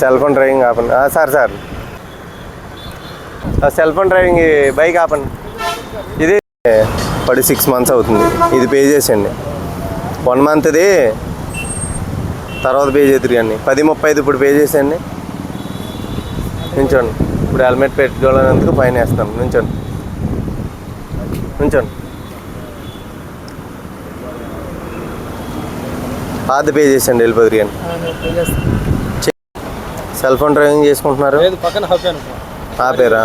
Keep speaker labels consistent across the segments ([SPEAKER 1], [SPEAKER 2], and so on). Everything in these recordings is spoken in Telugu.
[SPEAKER 1] సెల్ ఫోన్ డ్రైవింగ్ ఆపండి. Sir sir. Cell phone driving bike ఆపండి. ఇది పడి సిక్స్ మంత్స్ అవుతుంది. ఇది పే చేసేయండి. వన్ మంత్ది తర్వాత పే చేద్దరు కానీ పది ముప్పై ఐదు ఇప్పుడు పే చేసేయండి. నుంచోండి. ఇప్పుడు హెల్మెట్ పెట్టుకోవాలనేందుకు ఫైన్ వేస్తాం. నుంచోండి. నుంచోండి. పాత పే చేసేయండి వెళ్ళిపోదురు కానీ. సెల్ ఫోన్ డ్రైవింగ్ చేసుకుంటున్నారు?
[SPEAKER 2] పక్కన సార్
[SPEAKER 1] ఆపారా?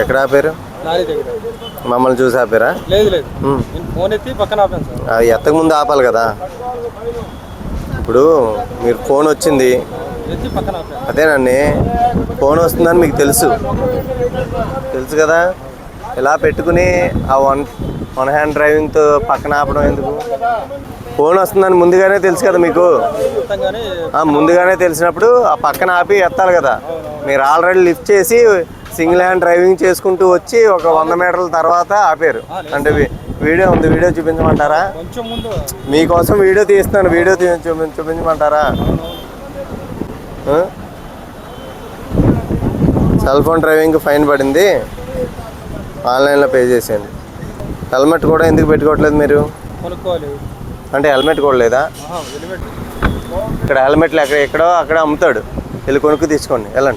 [SPEAKER 1] ఎక్కడ ఆపారు? మమ్మల్ని చూసి ఆపారా?
[SPEAKER 2] లేదు లేదు.
[SPEAKER 1] ఉమ్.
[SPEAKER 2] నేను ఫోన్ ఎత్తి పక్కన ఆపాను సార్.
[SPEAKER 1] అది ఎత్తక ముందు ఆపాలి కదా? ఇప్పుడు మీరు ఫోన్ వచ్చింది. అదేనండి ఫోన్ వస్తుందని మీకు తెలుసు. తెలుసు కదా? ఇలా పెట్టుకుని ఆ వన్ వన్ హ్యాండ్ డ్రైవింగ్తో పక్కన ఆపడం ఎందుకు? ఫోన్ వస్తుందని ముందుగానే తెలుసు కదా మీకు. ముందుగానే తెలిసినప్పుడు ఆ పక్కన ఆపి ఎత్తాలి కదా. మీరు ఆల్రెడీ లిఫ్ట్ చేసి సింగిల్ హ్యాండ్ డ్రైవింగ్ చేసుకుంటూ వచ్చి ఒక వంద మీటర్ల తర్వాత ఆపారు. అంటే వీడియో ఉంది వీడియో చూపించమంటారా? మీకోసం వీడియో తీస్తున్నాను వీడియో చూపించమంటారా? సెల్ ఫోన్ డ్రైవింగ్ ఫైన్ పడింది. ఆన్లైన్లో పే చేసేయండి. హెల్మెట్ కూడా ఎందుకు పెట్టుకోవట్లేదు మీరు?
[SPEAKER 2] కొనుక్కోవాలి.
[SPEAKER 1] అంటే హెల్మెట్ కూడా లేదా? ఇక్కడ హెల్మెట్లు ఎక్కడ ఎక్కడో అక్కడ అమ్ముతాడు. వెళ్ళి కొనుక్కు తీసుకోండి. వెళ్ళండి.